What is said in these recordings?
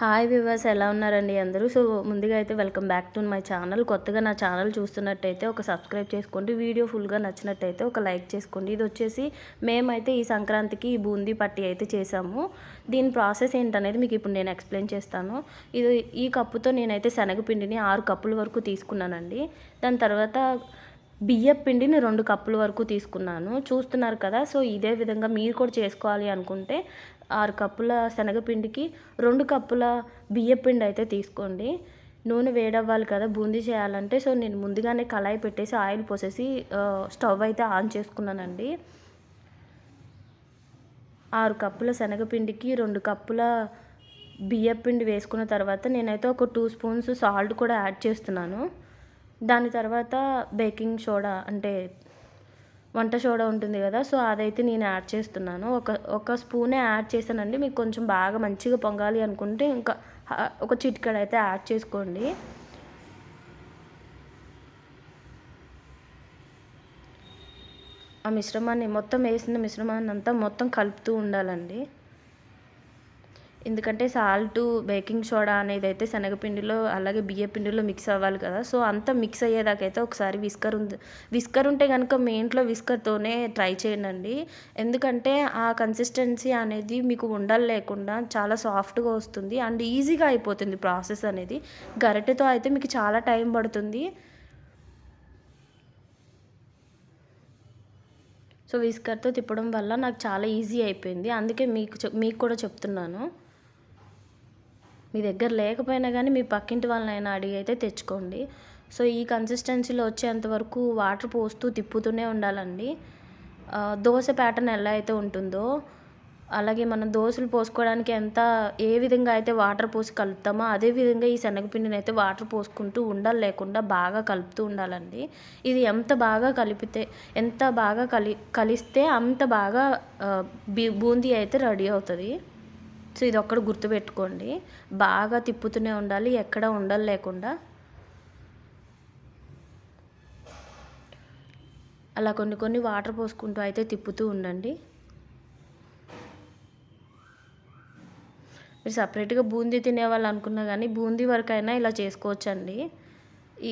Hi viewers ఎలా ఉన్నారండి అందరూ? సో ముందుగా అయితే welcome back to my channel. కొత్తగా నా ఛానల్ చూస్తున్నట్టయితే ఒక సబ్స్క్రైబ్ చేసుకోండి. వీడియో ఫుల్గా నచ్చినట్టయితే ఒక లైక్ చేసుకోండి. ఇది వచ్చేసి మేమైతే ఈ సంక్రాంతికి ఈ బూందీ పట్టి అయితే చేసాము. దీని ప్రాసెస్ ఏంటనేది మీకు ఇప్పుడు నేను ఎక్స్ప్లెయిన్ చేస్తాను. ఇది ఈ కప్పుతో నేనైతే శనగపిండిని ఆరు కప్పుల వరకు తీసుకున్నానండి. దాని తర్వాత బియ్య పిండిని రెండు కప్పుల వరకు తీసుకున్నాను. చూస్తున్నారు కదా సో ఇదే విధంగా మీరు కూడా చేసుకోవాలి అనుకుంటే ఆరు కప్పుల శనగపిండికి రెండు కప్పుల బియ్యపిండి అయితే తీసుకోండి. నూనె వేడవ్వాలి కదా బూందీ చేయాలంటే. సో నేను ముందుగానే కళాయి పెట్టేసి ఆయిల్ పోసేసి స్టవ్ అయితే ఆన్ చేసుకున్నానండి. ఆరు కప్పుల శనగపిండికి రెండు కప్పుల బియ్యపిండి వేసుకున్న తర్వాత నేనైతే ఒక టూ స్పూన్స్ సాల్ట్ కూడా యాడ్ చేస్తున్నాను. దాని తర్వాత బేకింగ్ సోడా అంటే వంట సోడా ఉంటుంది కదా సో అదైతే నేను యాడ్ చేస్తున్నాను. ఒక ఒక స్పూనే యాడ్ చేశానండి. మీకు కొంచెం బాగా మంచిగా పొంగాలి అనుకుంటే ఇంకా ఒక చిటికెడ అయితే యాడ్ చేసుకోండి. ఆ మిశ్రమాన్ని మొత్తం వేసిన మిశ్రమాన్ని అంతా మొత్తం కలుపుతూ ఉండాలండి. ఎందుకంటే సాల్ట్ బేకింగ్ సోడా అనేది అయితే శనగపిండిలో అలాగే బియ్య పిండిలో మిక్స్ అవ్వాలి కదా. సో అంతా మిక్స్ అయ్యేదాకైతే ఒకసారి విస్కర్ ఉంది విస్కర్ ఉంటే కనుక మీ ఇంట్లో విస్కర్తోనే ట్రై చేయండి ఎందుకంటే ఆ కన్సిస్టెన్సీ అనేది మీకు ఉండలు లేకుండా చాలా సాఫ్ట్గా వస్తుంది అండ్ ఈజీగా అయిపోతుంది ప్రాసెస్ అనేది. గరిటెతో అయితే మీకు చాలా టైం పడుతుంది. సో విస్కర్తో తిప్పడం వల్ల నాకు చాలా ఈజీ అయిపోయింది. అందుకే మీకు మీకు కూడా చెప్తున్నాను. మీ దగ్గర లేకపోయినా కానీ మీ పక్కింటి వాళ్ళనైనా అడిగి అయితే తెచ్చుకోండి. సో ఈ కన్సిస్టెన్సీలో వచ్చేంత వరకు వాటర్ పోస్తూ తిప్పుతూనే ఉండాలండి. దోశ ప్యాటర్న్ ఎలా అయితే ఉంటుందో అలాగే మనం దోశలు పోసుకోవడానికి ఎంత ఏ విధంగా అయితే వాటర్ పోసి కలుపుతామో అదే విధంగా ఈ శనగపిండిని అయితే వాటర్ పోసుకుంటూ ఉండాలి లేకుండా బాగా కలుపుతూ ఉండాలండి. ఇది ఎంత బాగా కలిపితే ఎంత బాగా కలి కలిస్తే అంత బాగా బూందీ అయితే రెడీ అవుతుంది. సో ఇది ఒక్కటి గుర్తుపెట్టుకోండి. బాగా తిప్పుతూనే ఉండాలి ఎక్కడ ఉండాలి లేకుండా. అలా కొన్ని కొన్ని వాటర్ పోసుకుంటూ అయితే తిప్పుతూ ఉండండి. మీరు సపరేట్గా బూందీ తినేవాళ్ళు అనుకున్నా కానీ బూందీ వరకు అయినా ఇలా చేసుకోవచ్చండి.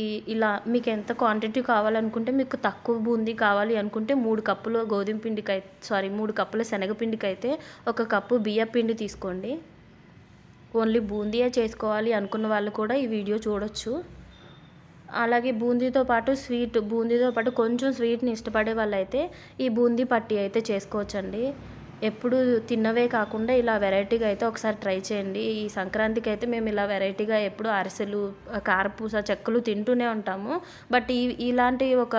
ఈ ఇలా మీకు ఎంత క్వాంటిటీ కావాలనుకుంటే మీకు తక్కువ బూందీ కావాలి అనుకుంటే మూడు కప్పులు గోధుమ పిండికి అయితే సారీ మూడు కప్పుల శనగపిండికి అయితే ఒక కప్పు బియ్య పిండి తీసుకోండి. ఓన్లీ బూందీయే చేసుకోవాలి అనుకున్న వాళ్ళు కూడా ఈ వీడియో చూడొచ్చు. అలాగే బూందీతో పాటు స్వీట్ బూందీతో పాటు కొంచెం స్వీట్ని ఇష్టపడే వాళ్ళైతే ఈ బూందీ పట్టి అయితే చేసుకోవచ్చండి. ఎప్పుడు తిన్నవే కాకుండా ఇలా వెరైటీగా అయితే ఒకసారి ట్రై చేయండి. ఈ సంక్రాంతికి అయితే మేము ఇలా వెరైటీగా ఎప్పుడు అరిసెలు కారపూస చెక్కలు తింటూనే ఉంటాము. బట్ ఈ ఇలాంటి ఒక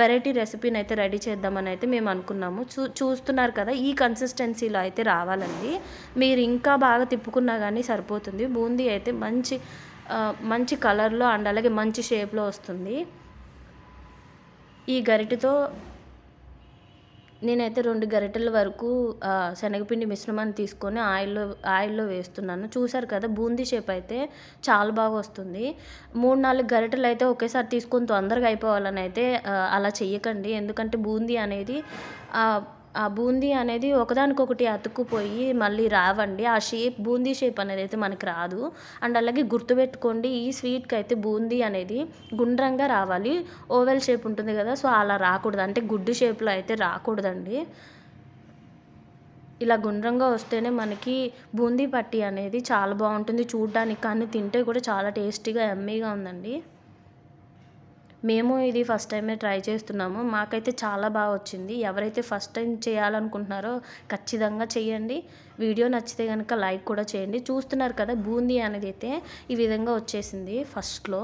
వెరైటీ రెసిపీని అయితే రెడీ చేద్దామని అయితే మేము అనుకున్నాము. చూ చూస్తున్నారు కదా ఈ కన్సిస్టెన్సీలో అయితే రావాలండి. మీరు ఇంకా బాగా తిప్పుకున్నా కానీ సరిపోతుంది. బూందీ అయితే మంచి మంచి కలర్లో అండ్ అలాగే మంచి షేప్లో వస్తుంది. ఈ గరిటెతో నేనైతే రెండు గరిటెల వరకు శనగపిండి మిశ్రమాన్ని తీసుకొని ఆయిల్లో ఆయిల్లో వేస్తున్నాను. చూసారు కదా బూందీ షేప్ అయితే చాలా బాగా వస్తుంది. మూడు నాలుగు గరిటెలు అయితే ఒకేసారి తీసుకొని తొందరగా అయిపోవాలని అయితే అలా చెయ్యకండి. ఎందుకంటే బూందీ అనేది ఆ బూందీ అనేది ఒకదానికొకటి అతుక్కుపోయి మళ్ళీ రావండి. ఆ షేప్ బూందీ షేప్ అనేది అయితే మనకి రాదు. అండ్ అలాగే గుర్తుపెట్టుకోండి ఈ స్వీట్కి అయితే బూందీ అనేది గుండ్రంగా రావాలి. ఓవెల్ షేప్ ఉంటుంది కదా సో అలా రాకూడదు. అంటే గుడ్డు షేప్లో అయితే రాకూడదండి. ఇలా గుండ్రంగా వస్తేనే మనకి బూందీ పట్టి అనేది చాలా బాగుంటుంది. చూడడానికి కానీ తింటే కూడా చాలా టేస్టీగా ఎమ్మీగా ఉందండి. మేము ఇది ఫస్ట్ టైమే ట్రై చేస్తున్నాము. మాకైతే చాలా బాగా వచ్చింది. ఎవరైతే ఫస్ట్ టైం చేయాలనుకుంటున్నారో ఖచ్చితంగా చేయండి. వీడియో నచ్చితే కనుక లైక్ కూడా చేయండి. చూస్తున్నారు కదా బూందీ అనేది అయితే ఈ విధంగా వచ్చేసింది ఫస్ట్లో.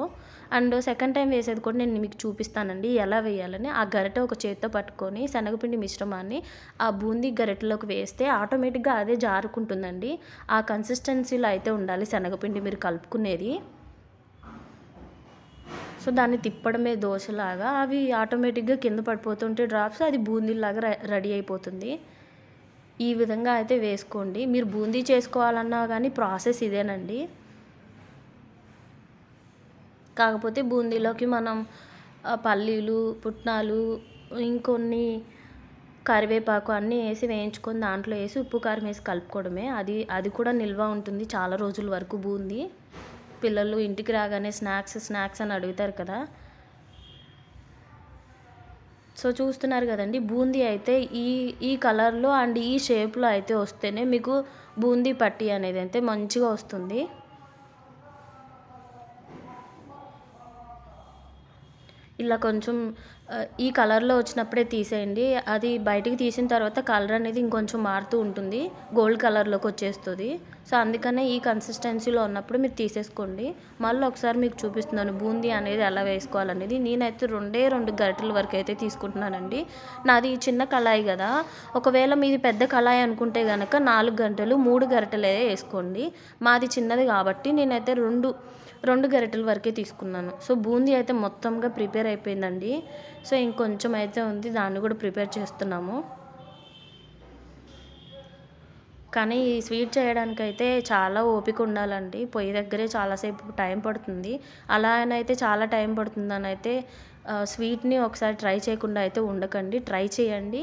అండ్ సెకండ్ టైం వేసేది కూడా నేను మీకు చూపిస్తానండి. ఎలా వేయాలని. ఆ గరిట ఒక చేతితో పట్టుకొని శనగపిండి మిశ్రమాన్ని ఆ బూందీ గరిటలోకి వేస్తే ఆటోమేటిక్గా అదే జారుకుంటుందండి. ఆ కన్సిస్టెన్సీలో అయితే ఉండాలి శనగపిండి మీరు కలుపుకునేది. సో దాన్ని తిప్పడమే దోశలాగా. అవి ఆటోమేటిక్గా కింద పడిపోతుంటే డ్రాప్స్ అది బూందీలాగా రెడీ అయిపోతుంది. ఈ విధంగా అయితే వేసుకోండి. మీరు బూందీ చేసుకోవాలన్నా కానీ ప్రాసెస్ ఇదేనండి. కాకపోతే బూందీలోకి మనం పల్లీలు పుట్నాలు ఇంకొన్ని కరివేపాకు అన్నీ వేసి వేయించుకొని దాంట్లో వేసి ఉప్పు కారం వేసి కలుపుకోవడమే. అది అది కూడా నిల్వ ఉంటుంది చాలా రోజుల వరకు బూందీ. పిల్లలు ఇంటికి రాగానే స్నాక్స్ స్నాక్స్ అని అడుగుతారు కదా. సో చూస్తున్నారు కదండి బూందీ అయితే ఈ ఈ కలర్లో అండ్ ఈ షేప్లో అయితే వస్తేనే మీకు బూందీ పట్టి అనేది అయితే మంచిగా వస్తుంది. ఇలా కొంచెం ఈ కలర్లో వచ్చినప్పుడే తీసేయండి. అది బయటికి తీసిన తర్వాత కలర్ అనేది ఇంకొంచెం మారుతూ ఉంటుంది. గోల్డ్ కలర్లోకి వచ్చేస్తుంది. సో అందుకనే ఈ కన్సిస్టెన్సీలో ఉన్నప్పుడు మీరు తీసేసుకోండి. మళ్ళీ ఒకసారి మీకు చూపిస్తున్నాను బూందీ అనేది ఎలా వేసుకోవాలనేది. నేనైతే రెండే రెండు గరిటల వరకు అయితే తీసుకుంటున్నానండి. నాది చిన్న కళాయి కదా. ఒకవేళ మీది పెద్ద కళాయి అనుకుంటే కనుక నాలుగు గంటలు మూడు గరిటలే వేసుకోండి. మాది చిన్నది కాబట్టి నేనైతే రెండు రెండు గరిటెల వరకే తీసుకున్నాను. సో బూందీ అయితే మొత్తంగా ప్రిపేర్ అయిపోయిందండి. సో ఇంకొంచెం అయితే ఉంది దాన్ని కూడా ప్రిపేర్ చేస్తున్నాము. కానీ ఈ స్వీట్ చేయడానికైతే చాలా ఓపిక ఉండాలండి. పొయ్యి దగ్గరే చాలాసేపు టైం పడుతుంది. అలా అని అయితే చాలా టైం పడుతుందని అయితే స్వీట్ని ఒకసారి ట్రై చేయకుండా అయితే ఉండకండి. ట్రై చేయండి.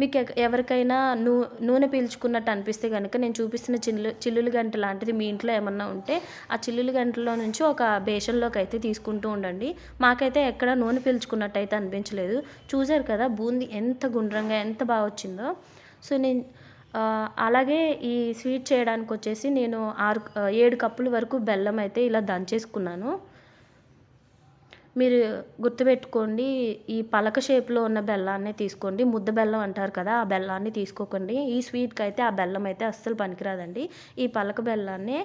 మీకు ఎవరికైనా నూ నూనె పీల్చుకున్నట్టు అనిపిస్తే కనుక నేను చూపిస్తున్న చిల్లు చిల్లులు గంట లాంటిది మీ ఇంట్లో ఏమన్నా ఉంటే ఆ చిల్లులు గంటలో నుంచి ఒక బేషన్లోకి అయితే తీసుకుంటూ ఉండండి. మాకైతే ఎక్కడ నూనె పీల్చుకున్నట్టు అయితే అనిపించలేదు. చూసారు కదా బూందీ ఎంత గుండ్రంగా ఎంత బాగా వచ్చిందో. సో నేను అలాగే ఈ స్వీట్ చేయడానికి వచ్చేసి నేను ఆరు ఏడు కప్పుల వరకు బెల్లం అయితే ఇలా దంచేసుకున్నాను. మీరు గుర్తుపెట్టుకోండి ఈ పలక షేప్లో ఉన్న బెల్లాన్ని తీసుకోండి. ముద్ద బెల్లం అంటారు కదా ఆ బెల్లాన్ని తీసుకోకండి. ఈ స్వీట్కి అయితే ఆ బెల్లం అయితే అస్సలు పనికిరాదండి. ఈ పలక బెల్లాన్ని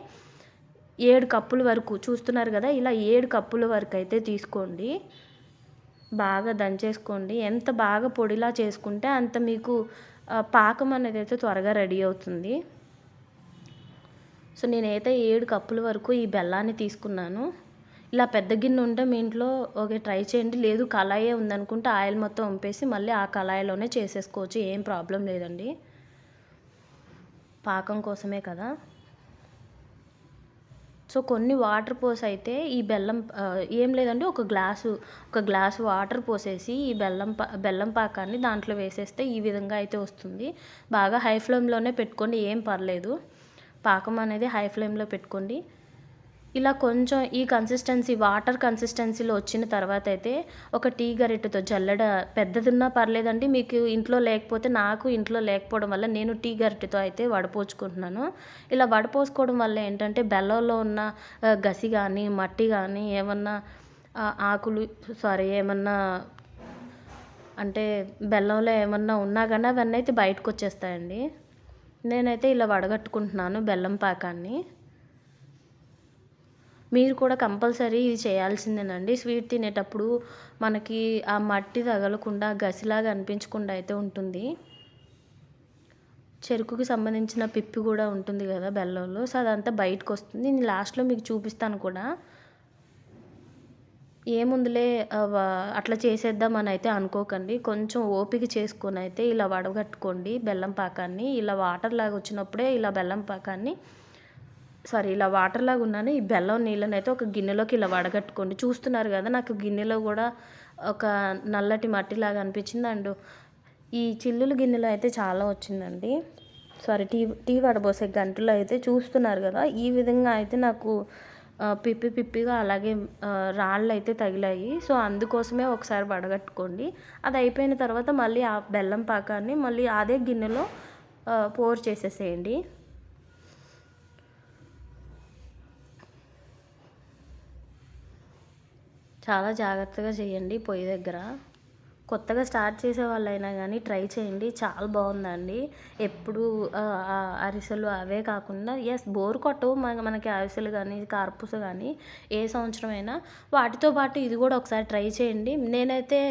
ఏడు కప్పుల వరకు చూస్తున్నారు కదా ఇలా ఏడు కప్పుల వరకు అయితే తీసుకోండి. బాగా దంచేసుకోండి. ఎంత బాగా పొడిలా చేసుకుంటే అంత మీకు పాకం అనేది అయితే త్వరగా రెడీ అవుతుంది. సో నేనైతే ఏడు కప్పుల వరకు ఈ బెల్లాన్ని తీసుకున్నాను. ఇలా పెద్ద గిన్నె ఉంటే మీ ఇంట్లో ఓకే ట్రై చేయండి. లేదు కళాయే ఉందనుకుంటే ఆయిల్ మొత్తం వంపేసి మళ్ళీ ఆ కళాయిలోనే చేసేసుకోవచ్చు. ఏం ప్రాబ్లం లేదండి. పాకం కోసమే కదా. సో కొన్ని వాటర్ పోసి అయితే ఈ బెల్లం ఏం లేదండి. ఒక గ్లాసు ఒక గ్లాసు వాటర్ పోసేసి ఈ బెల్లం పా బెల్లం పాకాన్ని దాంట్లో వేసేస్తే ఈ విధంగా అయితే వస్తుంది. బాగా హై ఫ్లేమ్లోనే పెట్టుకోండి. ఏం పర్లేదు. పాకం అనేది హై ఫ్లేమ్లో పెట్టుకోండి. ఇలా కొంచెం ఈ కన్సిస్టెన్సీ వాటర్ కన్సిస్టెన్సీలో వచ్చిన తర్వాత అయితే ఒక టీ గరిటెతో జల్లెడ పెద్దదిన్నా పర్లేదండి. మీకు ఇంట్లో లేకపోతే నాకు ఇంట్లో లేకపోవడం వల్ల నేను టీ గరిటెతో అయితే వడపోసుకుంటున్నాను ఇలా వడపోసుకోవడం వల్ల ఏంటంటే బెల్లంలో ఉన్న గసి కానీ మట్టి కానీ ఏమన్నా ఆకులు సారీ ఏమన్నా అంటే బెల్లంలో ఏమన్నా ఉన్నా కానీ అవన్నీ అయితే బయటకు వచ్చేస్తాయండి నేనైతే ఇలా వడగట్టుకుంటున్నాను బెల్లం పాకాన్ని. మీరు కూడా కంపల్సరీ ఇది చేయాల్సిందేనండి. స్వీట్ తినేటప్పుడు మనకి ఆ మట్టి తగలకుండా గసిలాగా అనిపించకుండా అయితే ఉంటుంది. చెరుకుకి సంబంధించిన పిప్పి కూడా ఉంటుంది కదా బెల్లంలో. సో అదంతా బయటకు వస్తుంది నేను లాస్ట్లో మీకు చూపిస్తాను కూడా. ఏముందులే అట్లా చేసేద్దామని అయితే అనుకోకండి. కొంచెం ఓపిక చేసుకొని అయితే ఇలా వడగట్టుకోండి బెల్లం పాకాన్ని. ఇలా వాటర్ లాగా వచ్చినప్పుడే ఇలా బెల్లం పాకాన్ని సారీ ఇలా వాటర్ లాగా ఉన్నాను. ఈ బెల్లం నీళ్ళని అయితే ఒక గిన్నెలోకి ఇలా వడగట్టుకోండి. చూస్తున్నారు కదా నాకు గిన్నెలో కూడా ఒక నల్లటి మట్టిలాగా అనిపించింది. అండ్ ఈ చిల్లులు గిన్నెలో అయితే చాలా వచ్చిందండి. సారీ టీ టీ వడబోసే గంటలో అయితే చూస్తున్నారు కదా ఈ విధంగా అయితే నాకు పిప్పి పిప్పిగా అలాగే రాళ్ళు అయితే తగిలాయి. సో అందుకోసమే ఒకసారి వడగట్టుకోండి. అది అయిపోయిన తర్వాత మళ్ళీ ఆ బెల్లం పాకాన్ని మళ్ళీ అదే గిన్నెలో పోర్ చేసేసేయండి. చాలా జాగ్రత్తగా చేయండి పొయ్యి దగ్గర. కొత్తగా స్టార్ట్ చేసే వాళ్ళైనా కానీ ట్రై చేయండి. చాలా బాగుందండి. ఎప్పుడు అరిసెలు అవే కాకుండా ఎస్ బోర్ కొట్టవు మన మనకి అరిసెలు కానీ కార్పూస కానీ ఏ సంవత్సరం అయినా వాటితో పాటు ఇది కూడా ఒకసారి ట్రై చేయండి. నేనైతే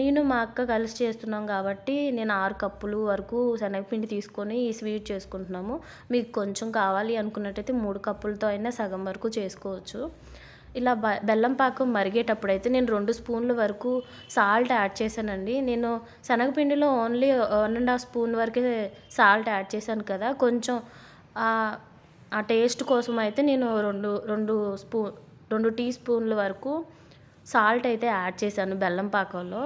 నేను మా అక్క కలిసి చేస్తున్నాం కాబట్టి నేను ఆరు కప్పులు వరకు శనగపిండి తీసుకొని ఈ స్వీట్ చేసుకుంటున్నాము. మీకు కొంచెం కావాలి అనుకున్నట్టయితే మూడు కప్పులతో అయినా సగం వరకు చేసుకోవచ్చు. ఇలా బ బెల్లం పాకం మరిగేటప్పుడు అయితే నేను రెండు స్పూన్ల వరకు సాల్ట్ యాడ్ చేశానండి. నేను శనగపిండిలో only one and half spoon వరకే సాల్ట్ యాడ్ చేశాను కదా కొంచెం ఆ టేస్ట్ కోసం అయితే నేను రెండు రెండు స్పూ రెండు టీ స్పూన్ల వరకు సాల్ట్ అయితే యాడ్ చేశాను బెల్లం పాకంలో.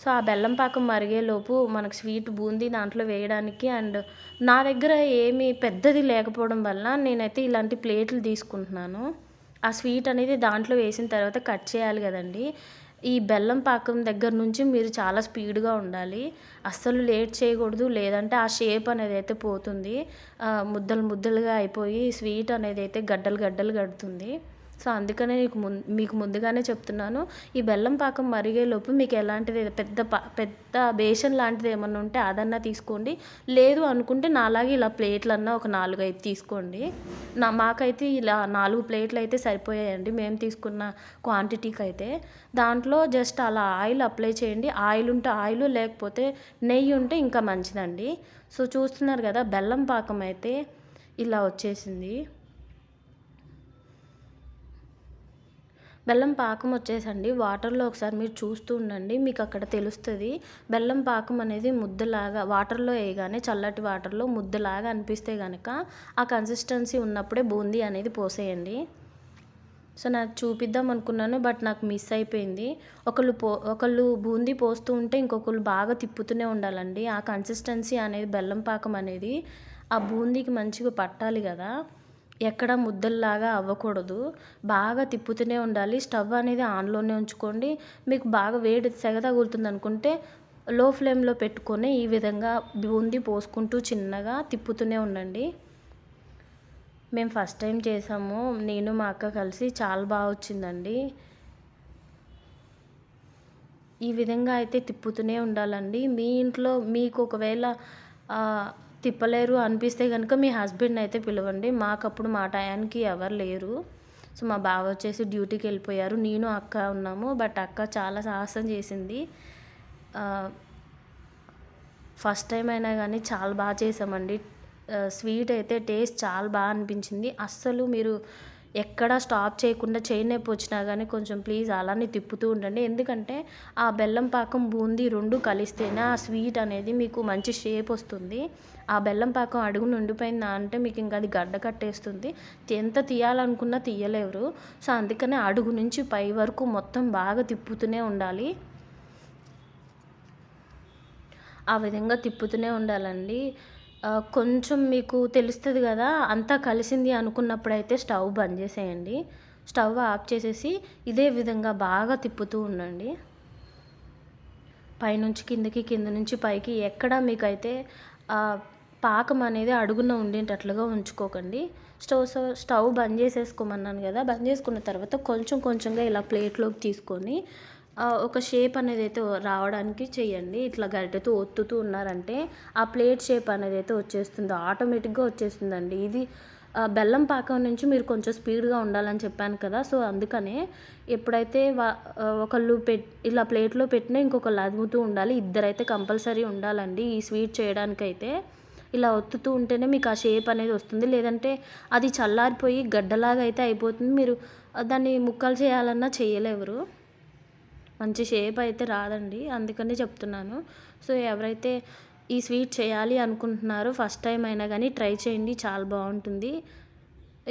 సో ఆ బెల్లం పాకం మరిగేలోపు మనకు స్వీట్ బూందీ దాంట్లో వేయడానికి అండ్ నా దగ్గర ఏమీ పెద్దది లేకపోవడం వల్ల నేనైతే ఇలాంటి ప్లేట్లు తీసుకుంటున్నాను. ఆ స్వీట్ అనేది దాంట్లో వేసిన తర్వాత కట్ చేయాలి కదండి. ఈ బెల్లం పాకం దగ్గర నుంచి మీరు చాలా స్పీడ్గా ఉండాలి. అస్సలు లేట్ చేయకూడదు. లేదంటే ఆ షేప్ అనేది అయితే పోతుంది. ముద్దలు ముద్దలుగా అయిపోయి స్వీట్ అనేది అయితే గడ్డలు గడ్డలు కడుతుంది సో అందుకనే నీకు ముందు మీకు ముందుగానే చెప్తున్నాను ఈ బెల్లం పాకం మరిగేలోపు మీకు ఎలాంటిది పెద్ద పా పెద్ద బేషన్ లాంటిది ఏమన్నా ఉంటే అదన్నా తీసుకోండి. లేదు అనుకుంటే నాలాగే ఇలా ప్లేట్లన్నా ఒక నాలుగు ఐదు తీసుకోండి. నా మాకైతే ఇలా నాలుగు ప్లేట్లు అయితే సరిపోయాయండి. మేము తీసుకున్న క్వాంటిటీకి అయితే దాంట్లో జస్ట్ అలా ఆయిల్ అప్లై చేయండి. ఆయిల్ ఉంటే ఆయిల్ లేకపోతే నెయ్యి ఉంటే ఇంకా మంచిదండి. సో చూస్తున్నారు కదా బెల్లం పాకం అయితే ఇలా వచ్చేసింది. బెల్లం పాకం వచ్చేసండి. వాటర్లో ఒకసారి మీరు చూస్తూ ఉండండి. మీకు అక్కడ తెలుస్తుంది. బెల్లం పాకం అనేది ముద్దలాగా వాటర్లో వేయగానే చల్లటి వాటర్లో ముద్దలాగా అనిపిస్తే కనుక ఆ కన్సిస్టెన్సీ ఉన్నప్పుడే బూందీ అనేది పోసేయండి. సో నాకు చూపిద్దాం అనుకున్నాను బట్ నాకు మిస్ అయిపోయింది. ఒకళ్ళు పో ఒకళ్ళు బూందీ పోస్తూ ఉంటే ఇంకొకళ్ళు బాగా తిప్పుతూనే ఉండాలండి. ఆ కన్సిస్టెన్సీ అనేది బెల్లం పాకం అనేది ఆ బూందీకి మంచిగా పట్టాలి కదా. ఎక్కడ ముద్దల్లాగా అవ్వకూడదు. బాగా తిప్పుతూనే ఉండాలి. స్టవ్ అనేది ఆన్లోనే ఉంచుకోండి. మీకు బాగా వేడి సెగ తగులుతుంది అనుకుంటే లో ఫ్లేమ్లో పెట్టుకొని ఈ విధంగా బూందీ పోసుకుంటూ చిన్నగా తిప్పుతూనే ఉండండి. మేము ఫస్ట్ టైం చేసాము. నేను మా అక్క కలిసి చాలా బాగా వచ్చిందండి. ఈ విధంగా అయితే తిప్పుతూనే ఉండాలండి. మీ ఇంట్లో మీకు ఒకవేళ తిప్పలేరు. అనిపిస్తే కనుక మీ హస్బెండ్ అయితే పిలవండి. మాకు అప్పుడు మా టయానికి ఎవరు లేరు. సో మా బావ వచ్చేసి డ్యూటీకి వెళ్ళిపోయారు. నేను అక్క ఉన్నాము. బట్ అక్క చాలా సాహసం చేసింది. ఫస్ట్ టైం అయినా కానీ చాలా బాగా చేసామండి స్వీట్ అయితే టేస్ట్ చాలా బాగా అనిపించింది. అస్సలు మీరు ఎక్కడ స్టాప్ చేయకుండా చేయి నొప్పి వచ్చినా కానీ కొంచెం ప్లీజ్ అలానే తిప్పుతూ ఉండండి. ఎందుకంటే ఆ బెల్లం పాకం బూందీ రెండు కలిస్తేనే ఆ స్వీట్ అనేది మీకు మంచి షేప్ వస్తుంది. ఆ బెల్లం పాకం అడుగు ఉండిపోయిందా అంటే మీకు ఇంకా అది గడ్డ కట్టేస్తుంది. ఎంత తీయాలనుకున్నా తీయలేరు. సో అందుకనే అడుగు నుంచి పై వరకు మొత్తం బాగా తిప్పుతూనే ఉండాలి. ఆ విధంగా తిప్పుతూనే ఉండాలండి. కొంచెం మీకు తెలుస్తుంది కదా అంతా కలిసింది అనుకున్నప్పుడైతే స్టవ్ బంద్ చేసేయండి. స్టవ్ ఆఫ్ చేసేసి ఇదే విధంగా బాగా తిప్పుతూ ఉండండి. పైనుంచి కిందకి కింద నుంచి పైకి ఎక్కడ మీకైతే పాకం అనేది అడుగున ఉండేటట్లుగా ఉంచుకోకండి. స్టవ్ స్టవ్ బంద్ చేసేసుకోమన్నాను కదా బంద్ చేసుకున్న తర్వాత కొంచెం కొంచెంగా ఇలా ప్లేట్లోకి తీసుకొని ఒక షేప్ అనేది అయితే రావడానికి చేయండి. ఇట్లా గరిటెతో ఒత్తుతూ ఉన్నారంటే ఆ ప్లేట్ షేప్ అనేది అయితే వచ్చేస్తుంది. ఆటోమేటిక్గా వచ్చేస్తుందండి. ఇది బెల్లం పాకం నుంచి మీరు కొంచెం స్పీడ్గా ఉండాలని చెప్పాను కదా. సో అందుకనే ఎప్పుడైతే వా ఒకళ్ళు పెట్ ఇలా ప్లేట్లో పెట్టినా ఇంకొకళ్ళు అదుముతూ ఉండాలి. ఇద్దరైతే కంపల్సరీ ఉండాలండి ఈ స్వీట్ చేయడానికైతే. ఇలా ఒత్తుతూ ఉంటేనే మీకు ఆ షేప్ అనేది వస్తుంది. లేదంటే అది చల్లారిపోయి గడ్డలాగా అయితే అయిపోతుంది. మీరు దాన్ని ముక్కలు చేయాలన్నా చేయలేరు మంచి షేప్ అయితే రాదండి. అందుకనే చెప్తున్నాను. సో ఎవరైతే ఈ స్వీట్ చేయాలి అనుకుంటున్నారో ఫస్ట్ టైం అయినా కానీ ట్రై చేయండి. చాలా బాగుంటుంది.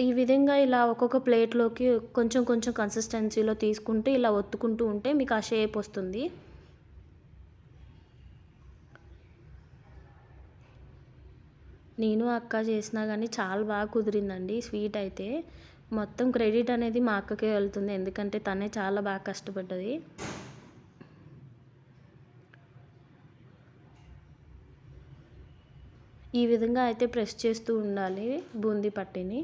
ఈ విధంగా ఇలా ఒక్కొక్క ప్లేట్లోకి కొంచెం కొంచెం కన్సిస్టెన్సీలో తీసుకుంటే ఇలా ఒత్తుకుంటూ ఉంటే మీకు ఆ షేప్ వస్తుంది. నేను అక్క చేసినా కానీ చాలా బాగా కుదిరిందండి స్వీట్ అయితే. మొత్తం క్రెడిట్ అనేది మా అక్కకే వెళ్తుంది. ఎందుకంటే తనే చాలా బాగా కష్టపడ్డది. ఈ విధంగా అయితే ప్రెస్ చేస్తూ ఉండాలి బూందీ పట్టిని.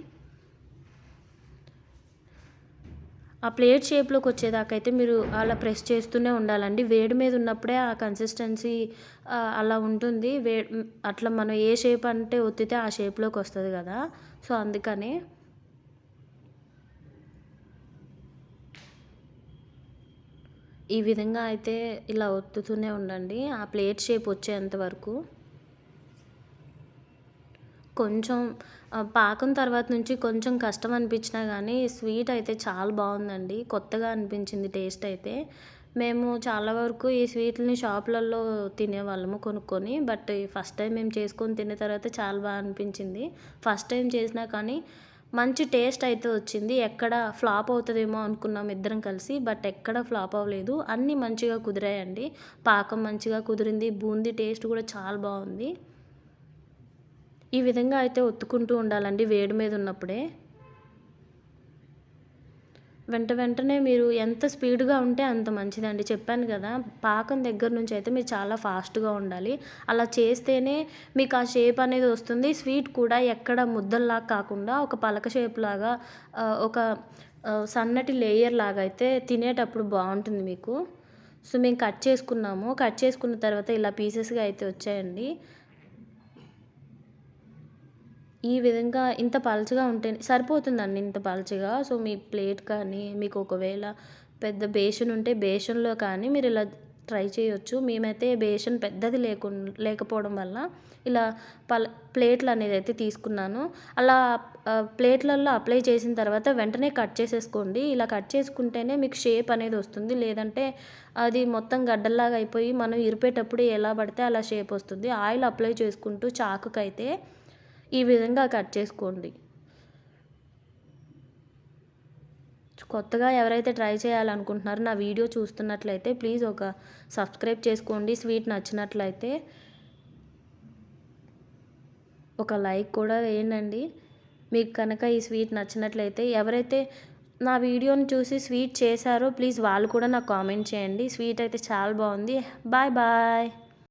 ఆ ప్లేట్ షేప్లోకి వచ్చేదాకా అయితే మీరు అలా ప్రెస్ చేస్తూనే ఉండాలండి. వేడి మీద ఉన్నప్పుడే ఆ కన్సిస్టెన్సీ అలా ఉంటుంది. వే అట్లా మనం ఏ షేప్ అంటే ఒత్తితే ఆ షేప్లోకి వస్తుంది కదా. సో అందుకని ఈ విధంగా అయితే ఇలా ఒత్తుతూనే ఉండండి. ఆ ప్లేట్ షేప్ వచ్చేంత వరకు. కొంచెం పాకం తర్వాత నుంచి కొంచెం కష్టం అనిపించినా కానీ స్వీట్ అయితే చాలా బాగుందండి. కొత్తగా అనిపించింది టేస్ట్ అయితే. మేము చాలా వరకు ఈ స్వీట్లని షాపులలో తినేవాళ్ళము కొనుక్కొని బట్ ఫస్ట్ టైం మేము చేసుకొని తిన్న తర్వాత చాలా బాగా అనిపించింది. ఫస్ట్ టైం చేసినా కానీ మంచి టేస్ట్ అయితే వచ్చింది. ఎక్కడ ఫ్లాప్ అవుతుందేమో అనుకున్నాం ఇద్దరం కలిసి బట్ ఎక్కడ ఫ్లాప్ అవ్వలేదు. అన్నీ మంచిగా కుదిరాయండి. పాకం మంచిగా కుదిరింది. బూందీ టేస్ట్ కూడా చాలా బాగుంది. ఈ విధంగా అయితే ఒత్తుకుంటూ ఉండాలండి వేడి మీద ఉన్నప్పుడే. వెంట వెంటనే మీరు ఎంత స్పీడ్గా ఉంటే అంత మంచిదండి. చెప్పాను కదా పాకం దగ్గర నుంచి అయితే మీరు చాలా ఫాస్ట్గా ఉండాలి. అలా చేస్తేనే మీకు ఆ షేప్ అనేది వస్తుంది. స్వీట్ కూడా ఎక్కడ ముద్దల్లా కాకుండా ఒక పలక షేప్ లాగా ఒక సన్నటి లేయర్ లాగా అయితే తినేటప్పుడు బాగుంటుంది మీకు. సో మేము కట్ చేసుకున్నాము. కట్ చేసుకున్న తర్వాత ఇలా పీసెస్గా అయితే వచ్చాయండి. ఈ విధంగా ఇంత పలచగా ఉంటే సరిపోతుందండి ఇంత పలచగా. సో మీ ప్లేట్ కానీ మీకు ఒకవేళ పెద్ద బేషన్ ఉంటే బేషన్లో కానీ మీరు ఇలా ట్రై చేయొచ్చు. మేమైతే బేషన్ పెద్దది లేకు లేకపోవడం వల్ల ఇలా పల ప్లేట్లు అనేది అయితే తీసుకున్నాను. అలా ప్లేట్లలో అప్లై చేసిన తర్వాత వెంటనే కట్ చేసేసుకోండి. ఇలా కట్ చేసుకుంటేనే మీకు షేప్ అనేది వస్తుంది. లేదంటే అది మొత్తం గడ్డల్లాగా అయిపోయి మనం ఇరిపేటప్పుడు ఎలా పడితే అలా షేప్ వస్తుంది. ఆయిల్ అప్లై చేసుకుంటూ చాకుకైతే ఈ విధంగా కట్ చేసుకోండి. కొత్తగా ఎవరైతే ట్రై చేయాలనుకుంటున్నారో నా వీడియో చూస్తున్నట్లయితే ప్లీజ్ ఒక సబ్స్క్రైబ్ చేసుకోండి. స్వీట్ నచ్చినట్లయితే ఒక లైక్ కూడా వేయండి. మీకు కనుక ఈ స్వీట్ నచ్చినట్లయితే ఎవరైతే నా వీడియోని చూసి స్వీట్ చేశారో ప్లీజ్ వాళ్ళు కూడా నాకు కామెంట్ చేయండి. స్వీట్ అయితే చాలా బాగుంది. Bye bye.